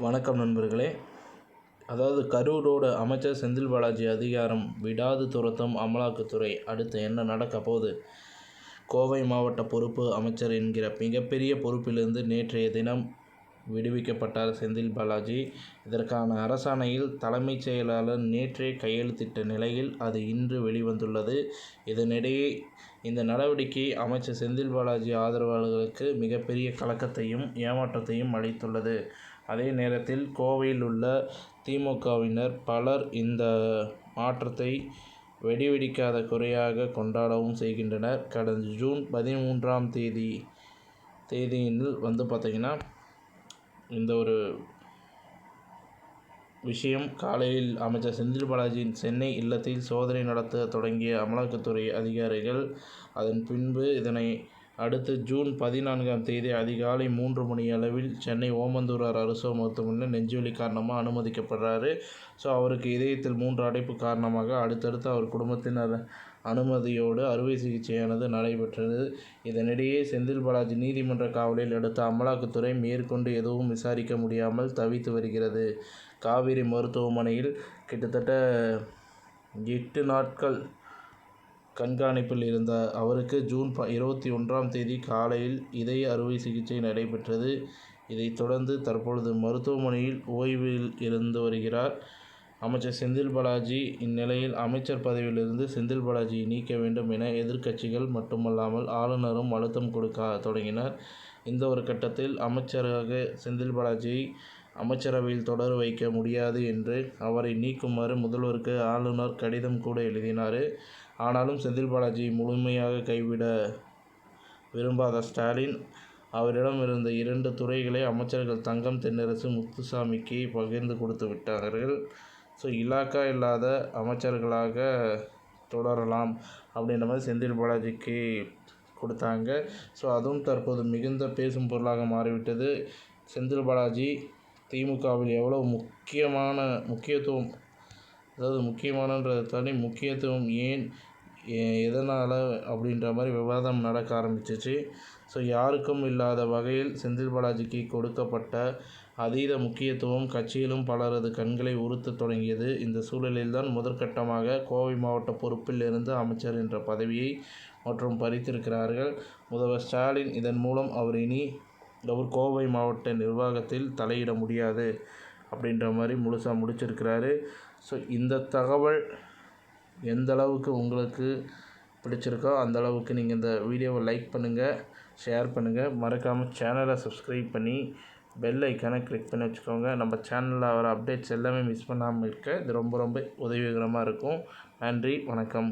வணக்கம் நண்பர்களே. அதாவது கரூரோட அமைச்சர் செந்தில் பாலாஜி அதிகாரம் விடாது துரத்தும் அமலாக்கத்துறை அடுத்து என்ன நடக்க போகுது? கோவை மாவட்ட பொறுப்பு அமைச்சர் என்கிற மிகப்பெரிய பொறுப்பிலிருந்து நேற்றைய தினம் விடுவிக்கப்பட்டார் செந்தில் பாலாஜி. இதற்கான அரசாணையில் தலைமைச் செயலாளர் நேற்றே கையெழுத்திட்ட நிலையில் அது இன்று வெளிவந்துள்ளது. இதனிடையே இந்த நடவடிக்கை அமைச்சர் செந்தில் பாலாஜி ஆதரவாளர்களுக்கு மிகப்பெரிய கலக்கத்தையும் ஏமாற்றத்தையும் அளித்துள்ளது. அதே நேரத்தில் கோவையில் உள்ள திமுகவினர் பலர் இந்த மாற்றத்தை வெடிவெடிக்காத குறையாக கொண்டாடவும் செய்கின்றனர். கடந்த ஜூன் பதிமூன்றாம் தேதி தேதியில் வந்து பார்த்திங்கன்னா இந்த ஒரு விஷயம் காலையில் அமைச்சர் செந்தில் பாலாஜியின் சென்னை இல்லத்தில் சோதனை நடத்த தொடங்கிய அமலாக்கத்துறை அதிகாரிகள் அதன் பின்பு இதனை அடுத்து ஜூன் பதினான்காம் தேதி அதிகாலை மூன்று மணி அளவில் சென்னை ஓமந்தூரார் அரசு மருத்துவமனையில் நெஞ்சுவலி காரணமாக அனுமதிக்கப்படுறாரு. ஸோ அவருக்கு இதயத்தில் மூன்று அடைப்பு காரணமாக அடுத்தடுத்து அவர் குடும்பத்தினர் அனுமதியோடு அறுவை சிகிச்சையானது நடைபெற்றது. இதனிடையே செந்தில் பாலாஜி நீதிமன்ற காவலில் அடுத்த அமலாக்கத்துறை மேற்கொண்டு எதுவும் விசாரிக்க முடியாமல் தவித்து வருகிறது. காவிரி மருத்துவமனையில் கிட்டத்தட்ட எட்டு நாட்கள் கண்காணிப்பில் இருந்த அவருக்கு ஜூன் ப இருபத்தி ஒன்றாம் தேதி காலையில் இதய அறுவை சிகிச்சை நடைபெற்றது. இதைத் தொடர்ந்து தற்பொழுது மருத்துவமனையில் ஓய்வில் இருந்து வருகிறார். அமைச்சர் செந்தில் பாலாஜி இந்நிலையில் அமைச்சர் பதவியிலிருந்து செந்தில் பாலாஜியை நீக்க வேண்டும் என எதிர்க்கட்சிகள் மட்டுமல்லாமல் ஆளுநரும் அழுத்தம் கொடுக்க தொடங்கினர். இந்த ஒரு கட்டத்தில் அமைச்சராக செந்தில் பாலாஜியை அமைச்சரவையில் தொடர வைக்க முடியாது என்று அவரை நீக்குமாறு முதல்வருக்கு ஆளுநர் கடிதம் கூட எழுதினார். ஆனாலும் செந்தில் பாலாஜியை முழுமையாக கைவிட விரும்பாத ஸ்டாலின் அவரிடம் இருந்த இரண்டு துறைகளை அமைச்சர்கள் தங்கம் தென்னரசு முத்துசாமிக்கு பகிர்ந்து கொடுத்து விட்டார்கள். ஸோ இலாக்கா இல்லாத அமைச்சர்களாக தொடரலாம் அப்படின்ற மாதிரி செந்தில் பாலாஜிக்கு கொடுத்தாங்க. ஸோ அதுவும் தற்போது மிகுந்த பேசும் பொருளாக மாறிவிட்டது. செந்தில் பாலாஜி திமுகவில் எவ்வளோ முக்கியமான முக்கியத்துவம் அதாவது முக்கியமானன்றதை தாண்டி முக்கியத்துவம் ஏன் எதனால் அப்படின்ற மாதிரி விவாதம் நடக்க ஆரம்பிச்சிச்சு. ஸோ யாருக்கும் இல்லாத வகையில் செந்தில் பாலாஜிக்கு கொடுக்கப்பட்ட அதீத முக்கியத்துவம் கட்சியிலும் பலரது கண்களை உறுத்த தொடங்கியது. இந்த சூழலில்தான் முதற்கட்டமாக கோவை மாவட்ட பொறுப்பில் இருந்து அமைச்சர் என்ற பதவியை மற்றும் பறித்திருக்கிறார்கள். முதல்வர் ஸ்டாலின் இதன் மூலம் அவர் இனி அவர் கோவை மாவட்ட நிர்வாகத்தில் தலையிட முடியாது அப்படின்ற மாதிரி முழுசாக முடிச்சிருக்கிறாரு. ஸோ இந்த தகவல் எந்த அளவுக்கு உங்களுக்கு பிடிச்சிருக்கோ அந்த அளவுக்கு நீங்கள் இந்த வீடியோவை லைக் பண்ணுங்கள் ஷேர் பண்ணுங்கள் மறக்காமல் சேனலை சப்ஸ்கிரைப் பண்ணி பெல் ஐக்கானை கிளிக் பண்ணி வச்சுக்கோங்க. நம்ம சேனலில் வர அப்டேட்ஸ் எல்லாமே மிஸ் பண்ணாமல் இருக்க. இது ரொம்ப ரொம்ப உதவிகரமாக இருக்கும். நன்றி வணக்கம்.